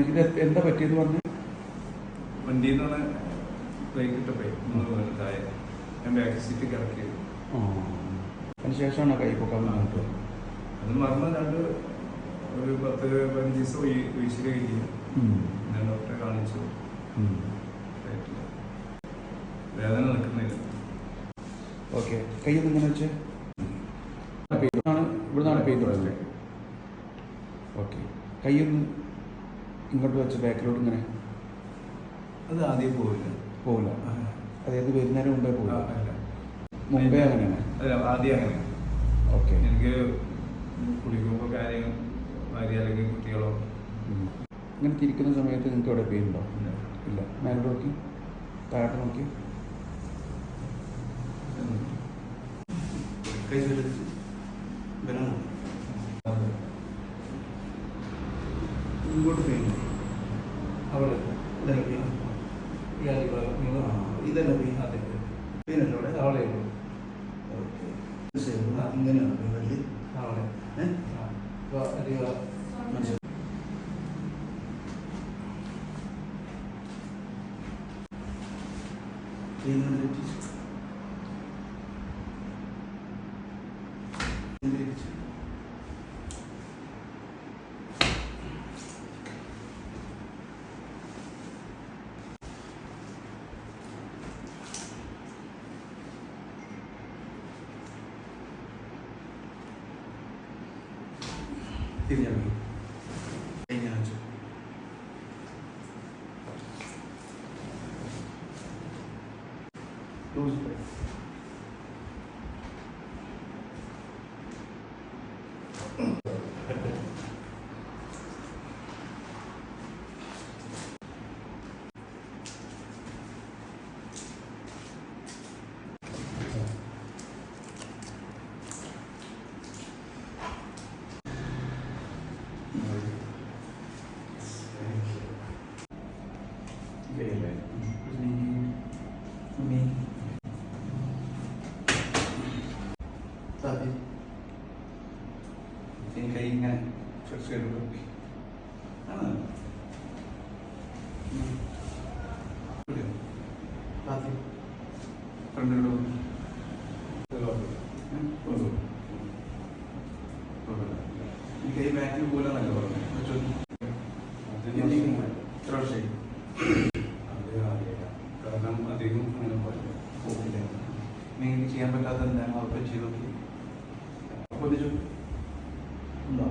ഇത് എന്താ പറ്റിയത് പറഞ്ഞു? വണ്ടിയിൽ നിന്നാണ് ബ്രേക്ക് ഇട്ടപ്പോയി മൂന്ന് വീണ് താഴെ. ഞാൻ ബാക്ക് സീറ്റ് കിടക്കി അതിനുശേഷമാണ് കൈ പൊക്കാൻ വന്നത്? അത് മറന്ന് രണ്ട് ഒരു പത്ത് പതിനഞ്ച് ദിവസം വീഴ്ച കഴിഞ്ഞു ഞാൻ ഡോക്ടറെ കാണിച്ചു. വേദന നിൽക്കുന്നില്ല. ഓക്കെ. കൈ എങ്ങനെ വെച്ചേ. ഇവിടുന്നാണ് പെയിൻ തുടങ്ങുന്നത് ഓക്കെ. കൈ ഒന്ന് ഇങ്ങോട്ട് വെച്ച് ബാക്കിലോട്ട് ഇങ്ങനെ. അത് ആദ്യം പോവില്ല. പോവില്ല. അതായത് വരുന്നതിന് മുമ്പേ പോവില്ല. അല്ല. മുമ്പേ അങ്ങനെയാണ്. അല്ല ആദ്യം അങ്ങനെ. ഓക്കെ. എനിക്ക് കുളിക്കുമ്പോൾ കാര്യം ഭാര്യ അല്ലെങ്കിൽ കുട്ടികളോ? ഇങ്ങനെ തിരിക്കുന്ന സമയത്ത് നിങ്ങൾക്ക് അവിടെ പെയിൻ ഉണ്ടോ ഇല്ല. മേലെ മേലോട്ട് നോക്കി. താഴോട്ട് നോക്കി. കൈ ചുരുട്ടി വരണം അത് ഇങ്ങോട്ട് പെയിൻ അവിടെ ഇതല്ല പെയിൻ നിങ്ങൾ ഇതല്ല പെയിൻ അതെ പെയിനല്ല അവിടെ അവിടെ ഓക്കെ. ഇങ്ങനെയാണ് പെയിൻ അവിടെ. ഏഹ് ആ. അപ്പോൾ അധികം മനസ്സിലായി പെയിൻ കണ്ടിട്ട് തിരിഞ്ഞാൽ മതി ഇങ്ങനെ വെച്ചു ലൂസ് ഇല്ലേ താത്തി ഇനി കൈ ഇങ്ങനെ ഫ്ലെക്സ് ചെയ്ത് ആണ്? ഫ്രണ്ടിലോട്ട് ഈ കൈ ബാക്കിൽ പോലെ നല്ല പറഞ്ഞു എത്ര വർഷമായി. ചെയ്യാൻ പറ്റാത്ത എന്താണ് അവർക്ക് ചെയ്ത് പൊതിച്ചു ഉണ്ടോ?